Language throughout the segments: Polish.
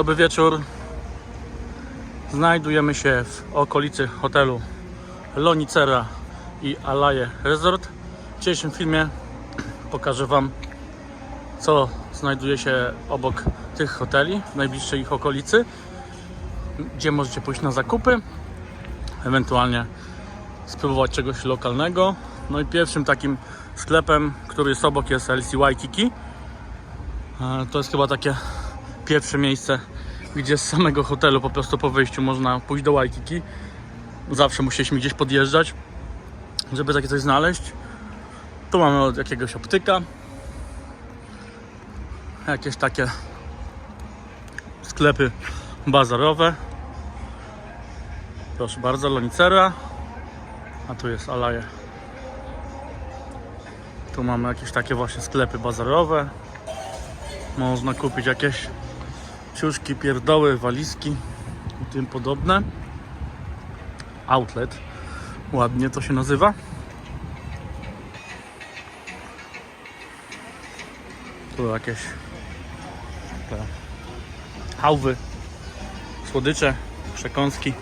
Dobry wieczór. Znajdujemy się w okolicy hotelu Lonicera i Alaje Resort. W dzisiejszym filmie pokażę Wam, co znajduje się obok tych hoteli, w najbliższej ich okolicy, gdzie możecie pójść na zakupy, ewentualnie spróbować czegoś lokalnego. No i pierwszym takim sklepem, który jest obok jest LC Waikiki. E, To jest chyba takie pierwsze miejsce, gdzie z samego hotelu po prostu po wyjściu można pójść do Waikiki. Zawsze musieliśmy gdzieś podjeżdżać, żeby takie coś znaleźć. Tu mamy od jakiegoś optyka. Jakieś takie sklepy bazarowe. Proszę bardzo, Lonicera. A tu jest Alaje. Tu mamy jakieś takie właśnie sklepy bazarowe. Można kupić jakieś ciuszki, pierdoły, walizki i tym podobne. Outlet. Ładnie to się nazywa. Tu jakieś te hałwy, słodycze, przekąski.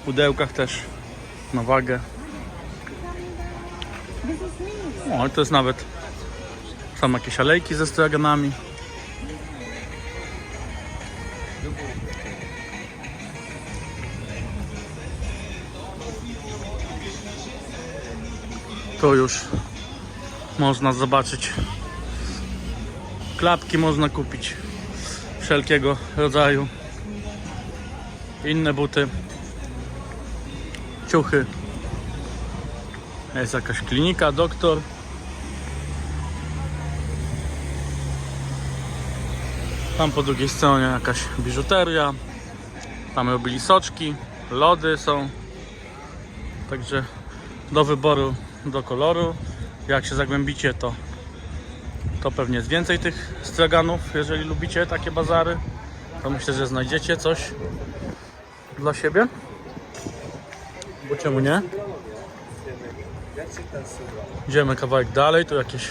W pudełkach też na wagę. O, ale to jest nawet są jakieś alejki ze straganami. Tu już można zobaczyć. Klapki można kupić wszelkiego rodzaju. Inne buty. Ciuchy. Jest jakaś klinika, doktor Tam po drugiej stronie jakaś biżuteria. Tam robili soczki, lody są. Także do wyboru, do koloru. Jak się zagłębicie, to, to pewnie jest więcej tych straganów. Jeżeli lubicie takie bazary, to myślę, że znajdziecie coś dla siebie. Bo czemu nie? Idziemy kawałek dalej, tu jakieś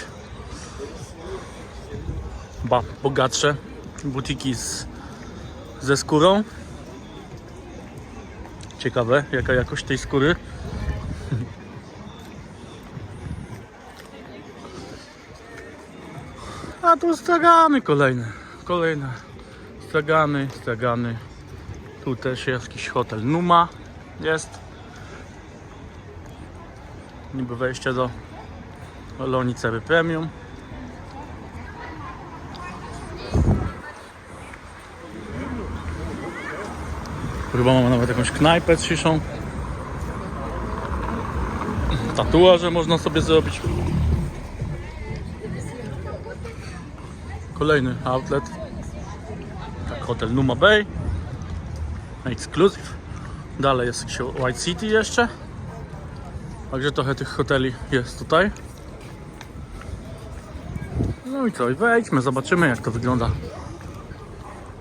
ba, bogatsze butiki z, ze skórą. Ciekawe, jaka jakość tej skóry. A tu stragany kolejne. Kolejne stragany, stragany. Tu też jakiś hotel Numa. Jest. Niby wejście do Lonicery Premium. Chyba mamy nawet jakąś knajpę z szyszą. Tatuaże można sobie zrobić. Kolejny outlet. Tak, hotel Numa Bay. Exclusive. Dalej jest White City jeszcze. Także trochę tych hoteli jest tutaj. No i co, wejdźmy, zobaczymy jak to wygląda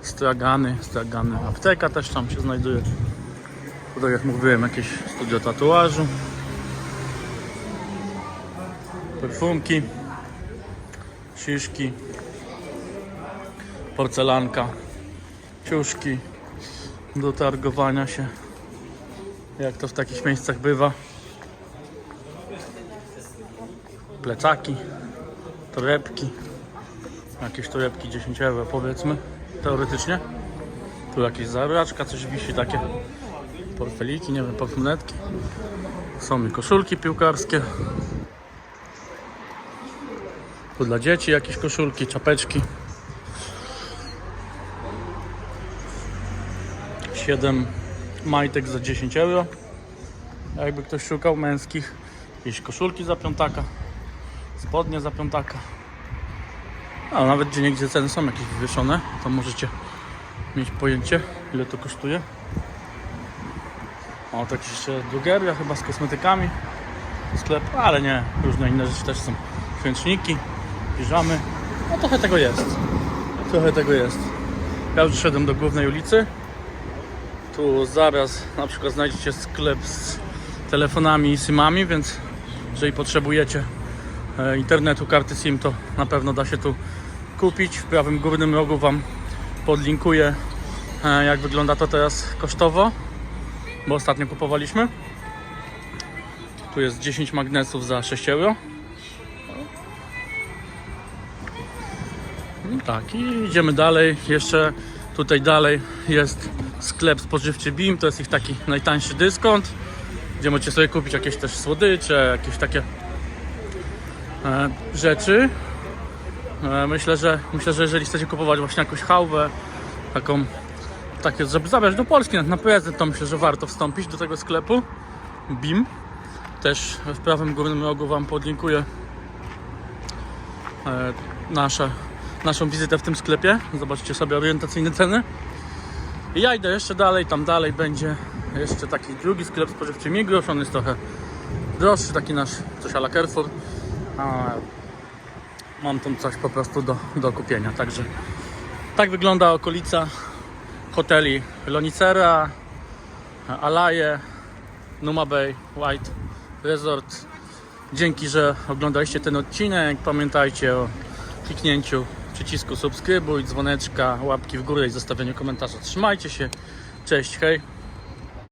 stragany, stragany, apteka też tam się znajduje. To tak jak mówiłem, jakieś studio tatuażu, perfumki, ciszki, porcelanka, ciuszki do targowania się, jak to w takich miejscach bywa. Plecaki, torebki, jakieś torebki 10 euro powiedzmy teoretycznie. Tu jakieś zabraczka, coś wisi, takie portfeliki, nie wiem, portmonetki. Są i koszulki piłkarskie. Tu dla dzieci jakieś koszulki, czapeczki. 7 majtek za 10 euro. Jakby ktoś szukał męskich. Jakieś koszulki za piątaka. Spodnie za piątaka. A nawet gdzie niegdzie ceny są jakieś wywieszone, to możecie mieć pojęcie ile to kosztuje. O, jakieś jeszcze drogeria chyba z kosmetykami. Sklep, ale nie, różne inne rzeczy też są. Święczniki, piżamy. No trochę tego jest. Trochę tego jest. Ja już szedłem do głównej ulicy. Tu zaraz na przykład znajdziecie sklep z telefonami i simami, więc jeżeli potrzebujecie e, internetu, karty SIM, to na pewno da się tu kupić. W prawym górnym rogu Wam podlinkuję e, jak wygląda to teraz kosztowo, bo ostatnio kupowaliśmy. Tu jest 10 magnesów za 6 euro. No tak, i idziemy dalej. Jeszcze tutaj dalej jest sklep spożywczy BIM, to jest ich taki najtańszy dyskont, gdzie możecie sobie kupić jakieś też słodycze, jakieś takie e, rzeczy. E, myślę, że myślę, że jeżeli chcecie kupować właśnie jakąś chałwę, taką, takie, żeby zabrać do Polski na, prezent, to myślę, że warto wstąpić do tego sklepu BIM. Też w prawym górnym rogu Wam podlinkuję e, nasze, naszą wizytę w tym sklepie. Zobaczcie sobie orientacyjne ceny. I ja idę jeszcze dalej, tam dalej będzie jeszcze taki drugi sklep spożywczy Migros, on jest trochę droższy, taki nasz, coś ala Carrefour. Mam tam coś po prostu do, do kupienia, także tak wygląda okolica hoteli Lonicera, Alaje, Numa Bay, White Resort. Dzięki, że oglądaliście ten odcinek. Pamiętajcie o kliknięciu przycisku subskrybuj, dzwoneczka, łapki w górę i zostawieniu komentarza. Trzymajcie się. Cześć, hej.